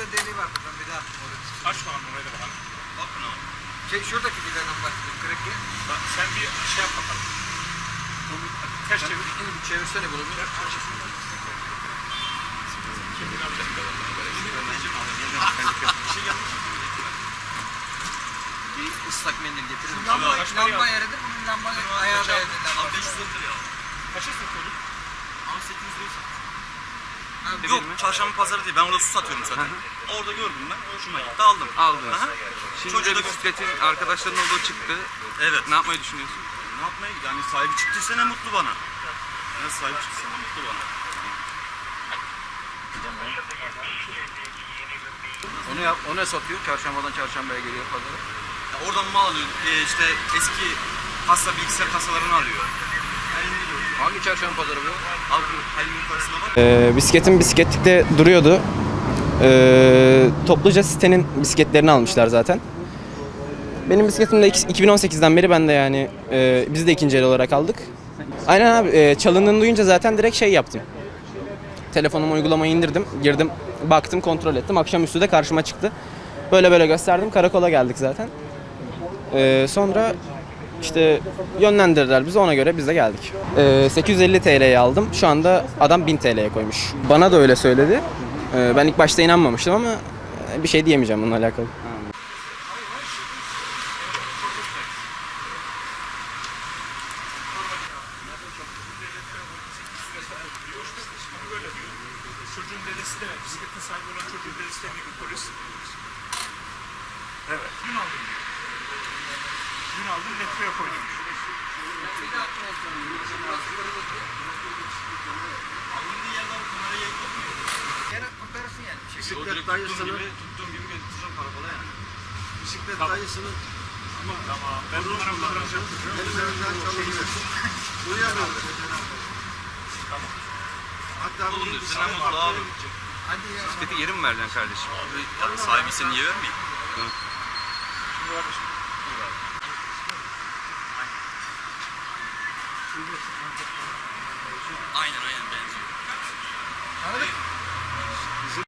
de deli vardı ben bir daha oraya. Aç bakalım oraya da bakalım. Bakın abi. Şey şuradaki vidadan başladım kırık ya. Bak sen bir şey yap bakalım. Ters çevir. Şimdi bir çevirsene bunu. bir. Bir ıslak mendil getirir misin? Lamba, lamba yeridir. Bunun lamba ayağı da lamba. Abi 500 lira ya. Kaça satıyorduk? Ama 800 lira Ha, Yok çarşamba pazarı değil ben orada su satıyorum zaten. Orada gördüm ben hoşuma gitti aldım. Aldınız. Aha. Şimdi Çocuğu de da bisikletin arkadaşların olduğu çıktı. Evet. Ne yapmayı düşünüyorsun? Ne yapmayı yani sahibi çıktıysa ne mutlu bana. Yani sahibi çıktıysa ne mutlu bana. Onu yap, o ne satıyor? Çarşambadan çarşambaya geliyor pazara. Ya oradan mal alıyor. Ee, işte eski kasa bilgisayar kasalarını alıyor. Hangi çarşamba pazarı bu? Ee, bisikletim bisikletlikte duruyordu. Ee, topluca sitenin bisikletlerini almışlar zaten. Benim bisikletim de iki- 2018'den beri ben de yani e, biz de ikinci el olarak aldık. Aynen abi e, çalındığını duyunca zaten direkt şey yaptım. Telefonuma uygulamayı indirdim, girdim, baktım, kontrol ettim. Akşamüstü de karşıma çıktı. Böyle böyle gösterdim, karakola geldik zaten. Ee, sonra işte yönlendirdiler bizi ona göre biz de geldik. Ee, 850 TL'ye aldım. Şu anda adam 1000 TL'ye koymuş. Bana da öyle söyledi. Ee, ben ilk başta inanmamıştım ama e, bir şey diyemeyeceğim bununla alakalı. Çocuğun dedesi de bisikletin sahibi olan çocuğun dedesi de bir polis. Evet. Dün aldım. Dün aldım metroya koydum. Gene kurtarırsın yani. bir. Bisiklet dayısını tuttuğum gibi götüreceğim karakola yani. Bisiklet Tamam. dayısının Tamam. Ben numaramı da bırakacağım. elimlerinden çalınıyor. Duyamıyoruz. Hatta Oğlum bir diyor sen ne mutlu abi. Hadi ya. Bisikleti geri mi vereceksin kardeşim? Yani sahibi seni niye vermeyeyim? Aynen aynen benziyor. Tanıdık